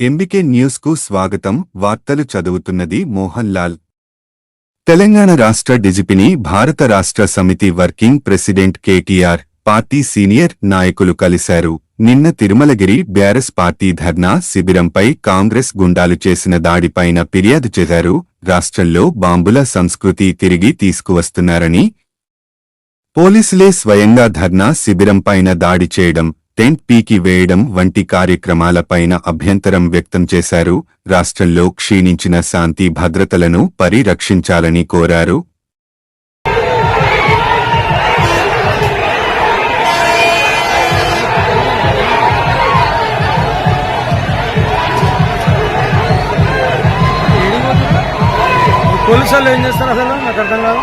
MBK న్యూస్కు స్వాగతం. వార్తలు చదువుతున్నది మోహన్ లాల్ తెలంగాణ రాష్ట్ర డిజిపిని Bharat Rashtra Samithi working president KTR party senior నాయకులు కలిశారు. నిన్న తిరుమలగిరి బ్యారస్ పార్టీ ధర్నా శిబిరంపై కాంగ్రెస్ గుండాలు చేసిన దాడిపైన ఫిర్యాదు చేశారు. రాష్ట్రంలో బాంబుల సంస్కృతి తిరిగి తీసుకువస్తున్నారని పోలీసులే స్వయంగా ధర్నా శిబిరంపైన దాడి చేయడం టెంట్ పీకి వేయడం వంటి కార్యక్రమాలపైన అభ్యంతరం వ్యక్తం చేశారు. రాష్ట్రంలో క్షీణించిన శాంతి భద్రతలను పరిరక్షించాలని కోరారు. పోలీసు వాళ్ళు ఏం చేస్తారు అసలు? నాకు అర్థం కాదు.